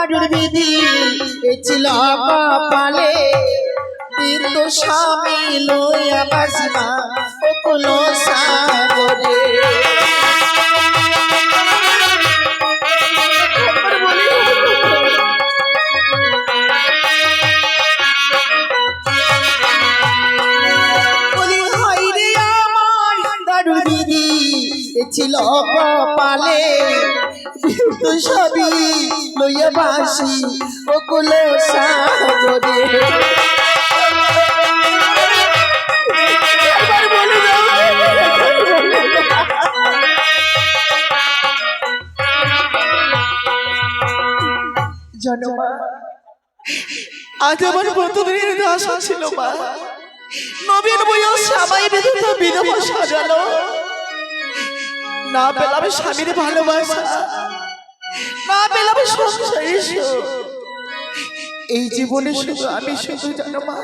দারুর বিধি এ ছিল কপালে। বৃদ্ধ স্বামী লইয়া বাসিমা বকুল সাগরে। ছিল কপালে। বৃদ্ধ সবই লইয়া বাসি, বকুল সাগরে। আজ আমার প্রতিদিনের আশা ছিল মা। নবীন বয়স সবাই বিধবা বিধবা সাজালো। না পেলাম স্বামীর ভালোবাসা। না পেলাম সংসারী। এই জীবনে শুধু আমি শুধু জানো মা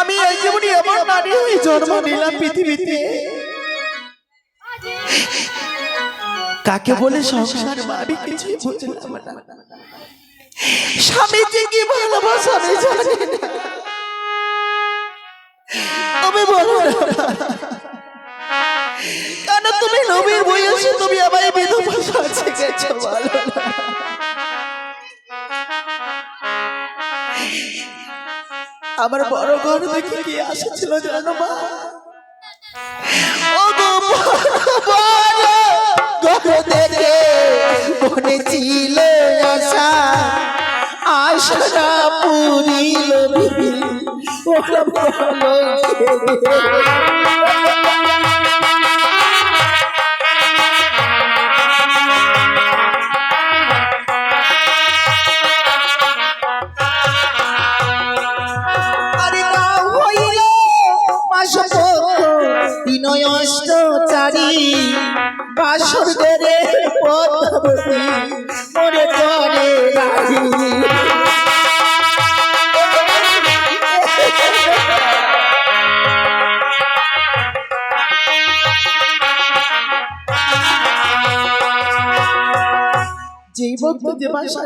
আমি এই জীবনে এমন নারী হয়ে জন্ম নিলাম পৃথিবীতে। কাকে বলে সংসার মা আমি কিছুই বুঝলাম না। স্বামী যে কি ভালোবাসা আমি জানি না। তুমি বলো না। কেন তুমি নবীর বয়সে তুমি আমায় বিধবা সাজে গেছো আমার বড় ঘর দেখে কি আশা ছিল জানো মা? ও গো বড় দেখে মনে ছিল আশা। আশা পুরিল ওরা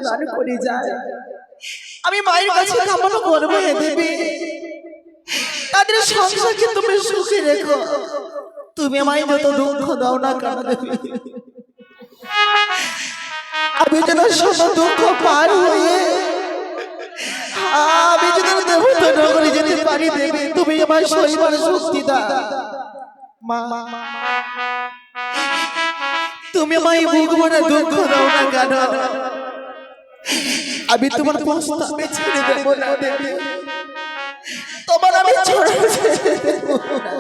রান করে যায় আমি মায়ের কাছে কামনা করব হে দেবী। তাদের সংসারকে তুমি সুখে রেখো। তুমি আমায় যত দুঃখ দাও না কেন দেবী? আমি যেন সব দুঃখ পার হয়ে আমি যেন দেবতা নগরে যেতে পারি দেবী। তুমি আমার শৈবার শক্তি দাও। মা। তুমি আমায় ভরে দুঃখ দাও না কেন? আমি তোমার প্রস্তাবে ছেড়ে দেব না দেবী তোমার আমি ছেড়ে দেব না।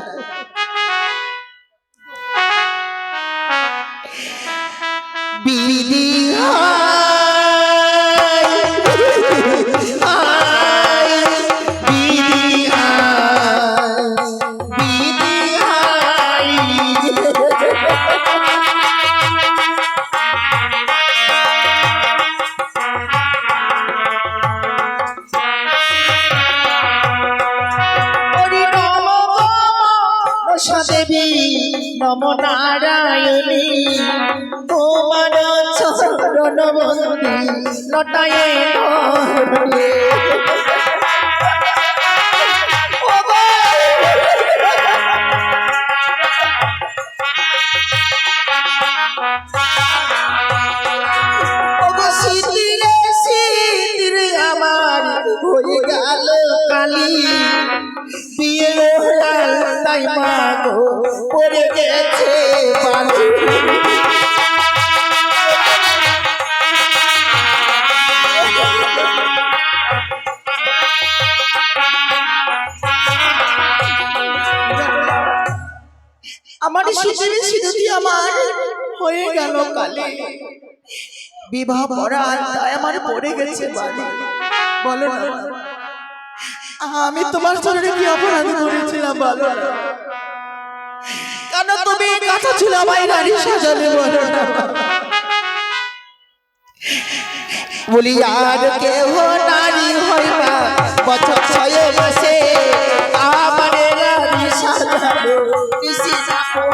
বিধি হায়, আমার শীতের আমার হয়ে গেল কালে। বিবাহ করা তাই আমার পড়ে গেছে বালি। বলো। না। আমি তোমার শরীরে কি অপরাধ করেছিলাম বলো না। কেন তুমি কাছে ছিল আমায় নারী সাজালে বলো না। বলি আর কেহ নারী হয় না। বছর ছয় মাসে আমার নারী সাজালো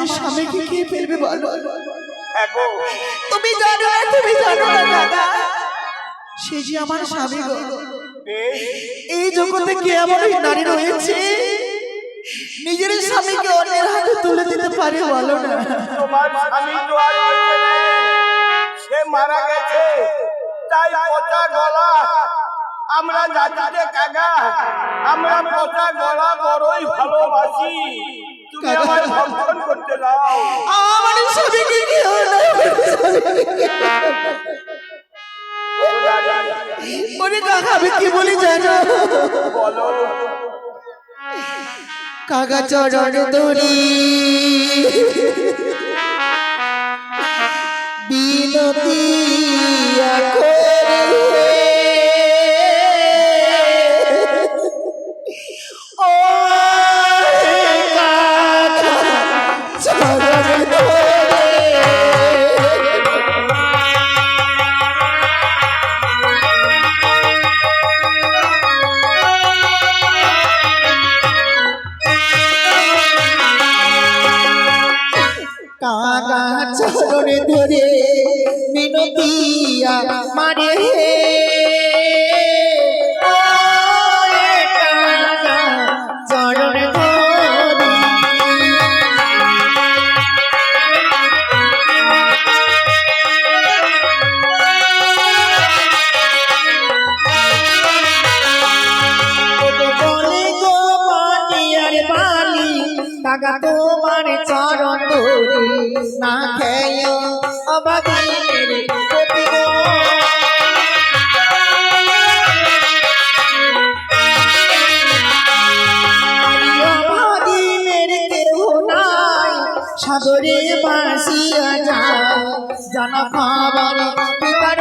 আমার স্বামীকে কে ফেলবে বলো তুমি জানো না তুমি জানো না দাদা। সে যে আমার স্বামী গো। এই জগতে কে এমন নারী রয়েছে? নিজের স্বামীকে অন্যের হাতে তুলে দিতে পারে বলো না। তোমার স্বামী তো আর সে মারা গেছে তাই পচা গলা। আমরা জাতিতে কাগা আমরা পচা গলা বড়ই ভালোবাসি। তুমি কাকা। আমার ভক্ষণ করতে দাও। আমার স্বামীকে কেউ না ওরে কাকা আমি কি বলি জানো? বলো। কাকা চরণ দড়ি বিনতি ও জন খবর পিতার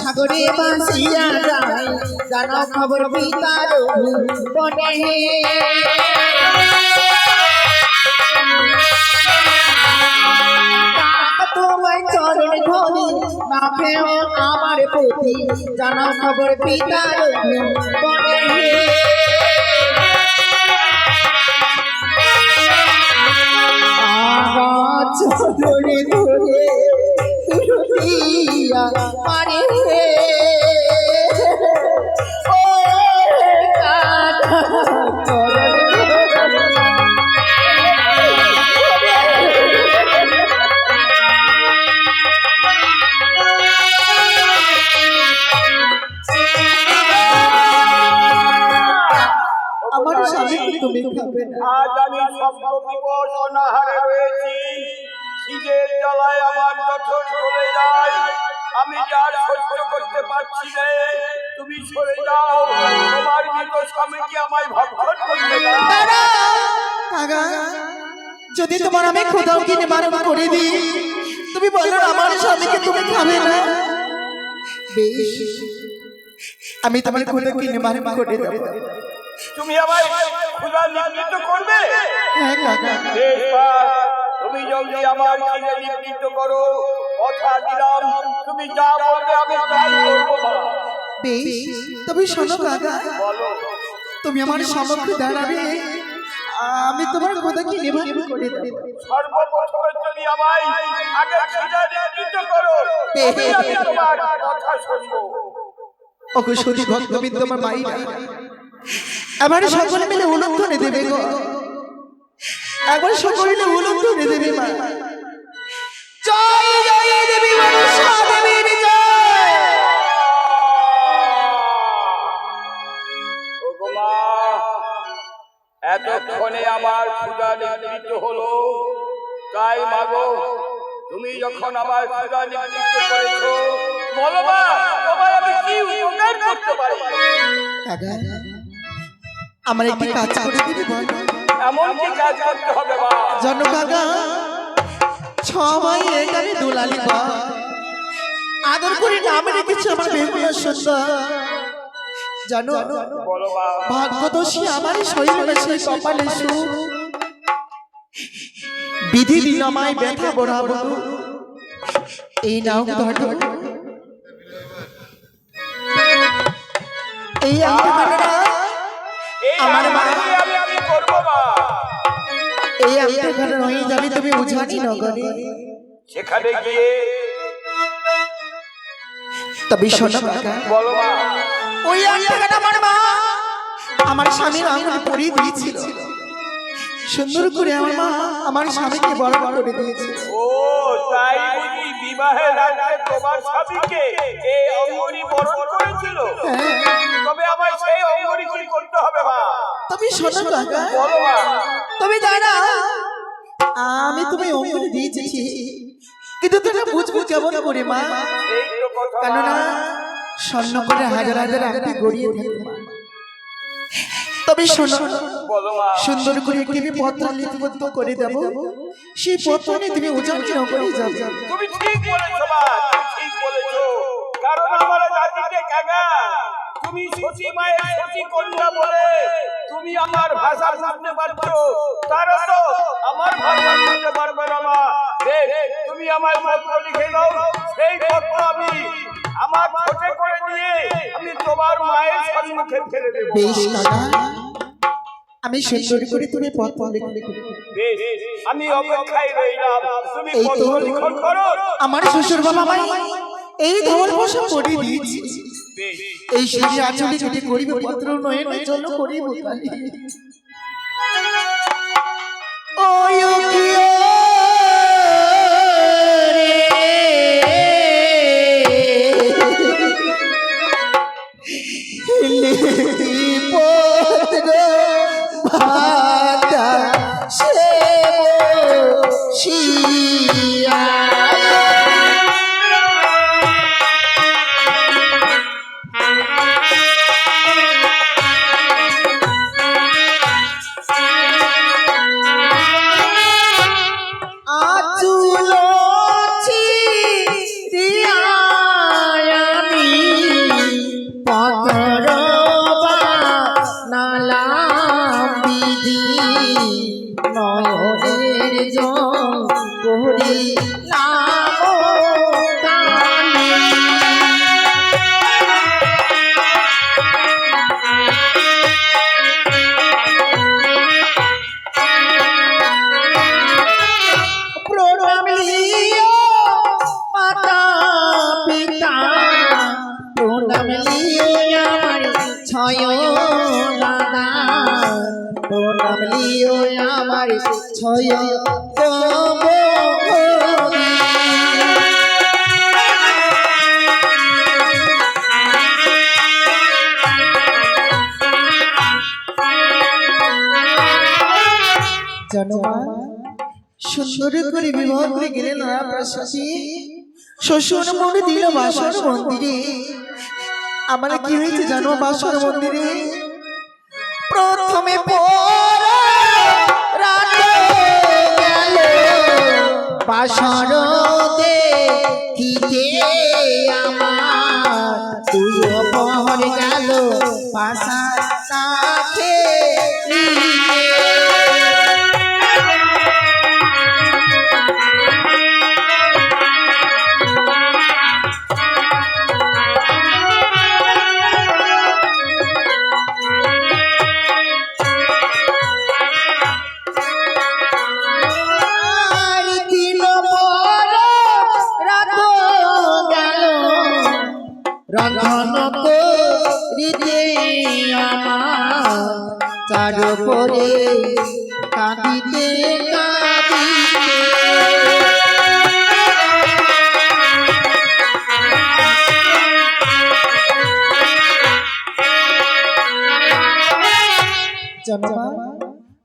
সাগরে বাসিয়া যায় জানা খবর পিতার বনে তোমায় চরণ ধরি না ফেও আমার প্রতি জানা খবর পিতা চরণে আমি যার সহ্য করতে পারছি না। তুমি সরে যাও। তোমার মৃত স্বামীকে আমায় ভক্ষণ করতে দাও। যদি তোমার আমি খোদাও কিনে বারণ করে দিই তুমি বলো আমার স্বামীকে তুমি খাবে না? বেশ। আমি তোমার খোদা কিনে বারণ করে দেবো। তুমি আমায় ক্ষুধা নিবৃত্ত করবে? হ্যাঁ কাকা তুমি যদি আমার খিদে নিবৃত্ত করো। কথা দিলাম তুমি যা বলবে আমি তাই করব। বেশ তবে শোনো কাকা বলো। তুমি আমার সমক্ষ দাঁড়াবে। আমি তোমার খোদা কিনে বারণ করে দেবো। সর্বপ্রথমে যদি আমায় আগে খিদা নিবৃত্ত করো তবে আমি তোমার কথা শুনব। ওকে সতী ভক্তবিদ তোমার মাই এবার সকলে মিলে উলঙ্ঘনে দেবে গো। একবার সকলে মিলে উলঙ্ঘনে দেবে মা। জয় জয় দেবী মনসা দেবীর জয়। এতক্ষণে আমার ক্ষুধা নিবৃত্ত হলো। তাই মাগো তুমি যখন আমার ক্ষুধা নিবৃত্ত করেছ বলো মা তোমার আমি কি উপকার করতে পারি? কাকা আমার একটি কাজ করে দিবি বল। এমন কি কাজ করতে হবে মা? জন কাকা সবাই এখানে দুলালি বা আদর করে নাম আমার বেহুলা সুন্দর জানো, ভাগ্যদোষী আমার শরীর রয়েছে কপালে বিধি দিন আমায় বড়াবো। এই নাও ধরো এই আমার মা- আমি আমি করব মা। এই আংটিখানা যাবে তুমি উজানি নগরে। সেখানে গিয়ে তবে শোনো বলো মা? ওই আমার মা আমার স্বামীর আঙুল পরিয়ে দিয়েছিল সুন্দর করে আমার মা আমার স্বামীকে বড় বড় করে দিয়েছিল ও তাই বুঝি বিবাহের রাতে তোমার স্বামীকে। এই অঙ্গনি বরণ করেছিল। তবে আমার সেই অঙ্গনি কি করতে হবে মা। তুমি শোনো কাকা বলো মা। তুমি জানা আমি তুমি অঙ্গুলি দিয়েছি। কিন্তু তোরা বুঝব কেমন করে মা। কেননা। স্বর্ণ করে হাজার হাজার আংটি গড়িয়ে থাকে মা। তবে শোনো। মা সুন্দর করে একটি পত্র লিপিবদ্ধ করে দেব। সেই পত্র নিয়ে তুমি উজানি নগরে যাবে। তুমি ঠিক বলেছ মা ঠিক বলেছ। কারণ আমার জাতিতে কাকা তুমি সতী মায়ের সতী কন্যা বলে তুমি আমার ভাষা বুঝতে পারছ। তারা তো আমার ভাষা বুঝতে পারবে না মা। তুমি আমার পত্র লিখে দাও। সেই পত্র আমি আমার ছোটে করে নিয়ে আমি তোমার মায়ের সম্মুখে ফেলে দেবো। বেশ কাকা আমি সুন্দর করে তুমি পথ। বেশ, আমি অপেক্ষায় রইলাম। তুমি এই তো। পত্র লিখন করো? আমার শ্বশুর বাবা মাই এই ধর্ম পোষা করে দিয়েছি বেশ এই শাড়ি আঁচলে কেটে করিবে পত্র নয় নয় জন্য করিব ওই পত্র ভাতা সে শিয়া প্রণাম লিও আমার ছয় জনমা সুন্দর করে বিবাহ করে গেলেন না প্রসাদী শ্বশুর মনে দিল বাসর মন্দিরে। আমার কি হয়েছে জানো? বাসর মন্দিরে প্রথমে বাসর দেখিতে আমার রন্ধন করিতে আমার। চার পরে কাঁদিতে।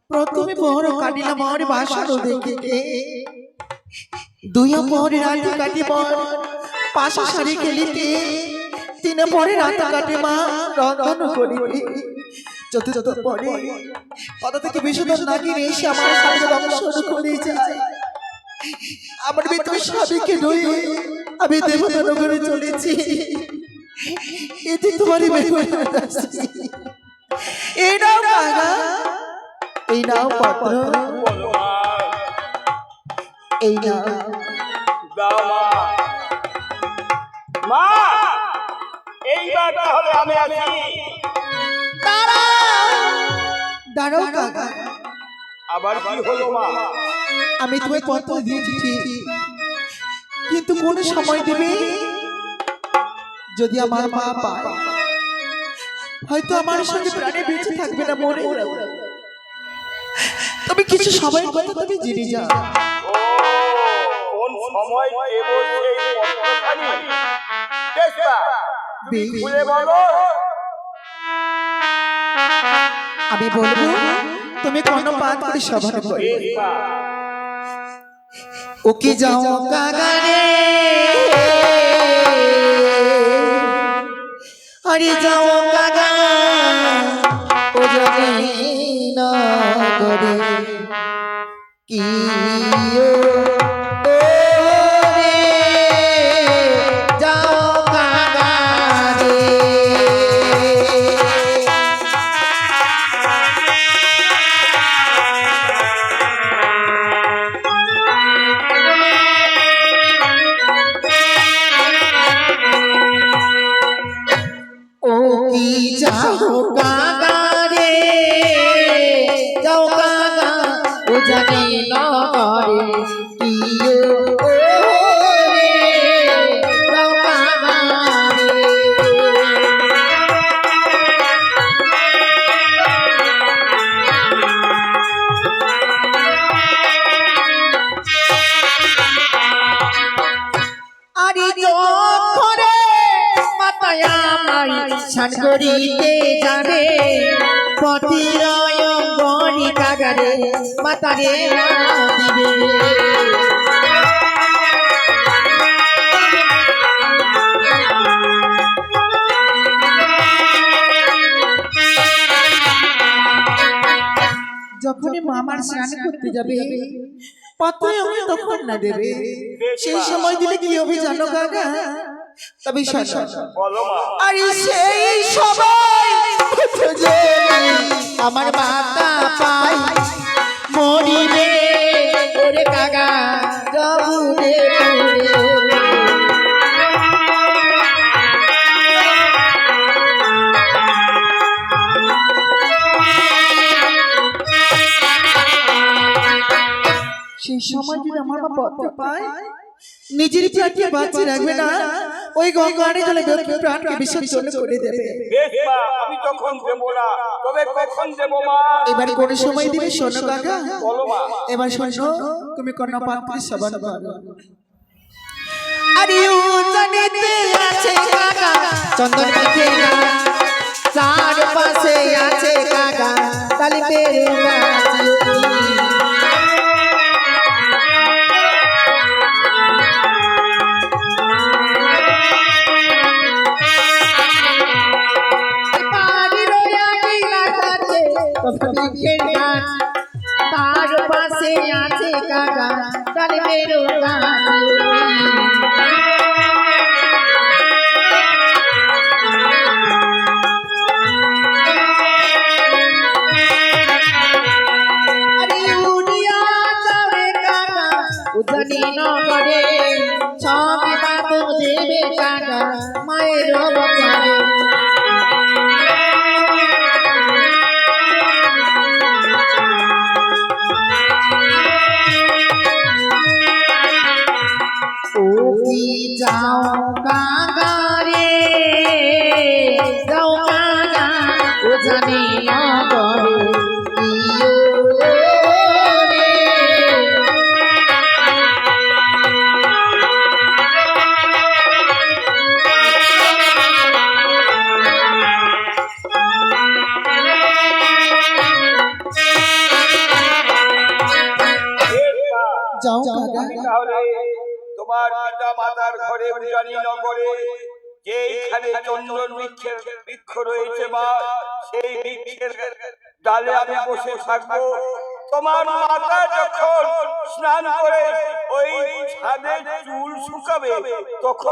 প্রথমে পহর কাটিলাম আমার বাসর দেখে দুই পহরে রাত কাটিব পাশা সারি খেলিতে। তিন পরে রাত কাটে মা। রন্ধন করিতে চতুর্থ পরে। কথা থেকে বিশুদ্ধ নাকি এসে আমার সাথে দংশন করে যায়। আমার মৃত্যু স্বামীকে নই আমি দেবতা নগরে চলেছি। এতে তোমারই এই নাও কাকা এই নাও পত্র এই নাও। দাও মা মা! এইবার তাহলে আমি আছি। দাঁড়াও। কাকা। আবার কি হলো মা? আমি তোমায় পত্র দিয়েছি ঠিক কিন্তু কোন সময় দিবে? যদি আমার মা পায়। হয়তো আমার সঙ্গে প্রাণে বেঁচে থাকবে না মরে যাবে। তবে কিছু সময় কথা তুমি জেনে কোন সময় দেব সেই খুলে বলো। আমি বলব তুমি কোনো পাত করে সবার চেষ্টা ওকে যাও কাগারে আরে যাও কাগা ও যাবে না করে কি স্নান করিতে যাবে। পতিরয় গণি কাগারে মাতারে না দিবে যখনই মামার স্নান করতে যাবে আমি তখন না দেবে। সেই সময় দিলে কি হবে জানো কাকা? তবে আরে সেই সবাই আমার মাতা পাই মরিবে, ওরে কাকা সেই সময় যদি আমার মা পায়, নিজের প্রাণকে বাঁচিয়ে রাখবে না ওই গঙ্গারে জলে প্রাণকে বিসর্জন করে দেবে। আমি তখন দেবো না? তবে কখন দেবো মা? এবার কোন সময় দিবে শোনো কাকা বলো মা। এবার শোনো তুমি কন্যা পাত্রে সবার করো। আরে উজানেতে আছে কাকা চন্দন মিঠে গাছ চার পাশে আছে কাকা তালি পেরে তালে বেরো চন্দন বৃক্ষের বৃক্ষ রয়েছে মা সেই বৃক্ষের ডালে আমি বসে থাকব। তোমার মাথা যখন স্নান করে ওই ছাদে চুল শুকাবে তখন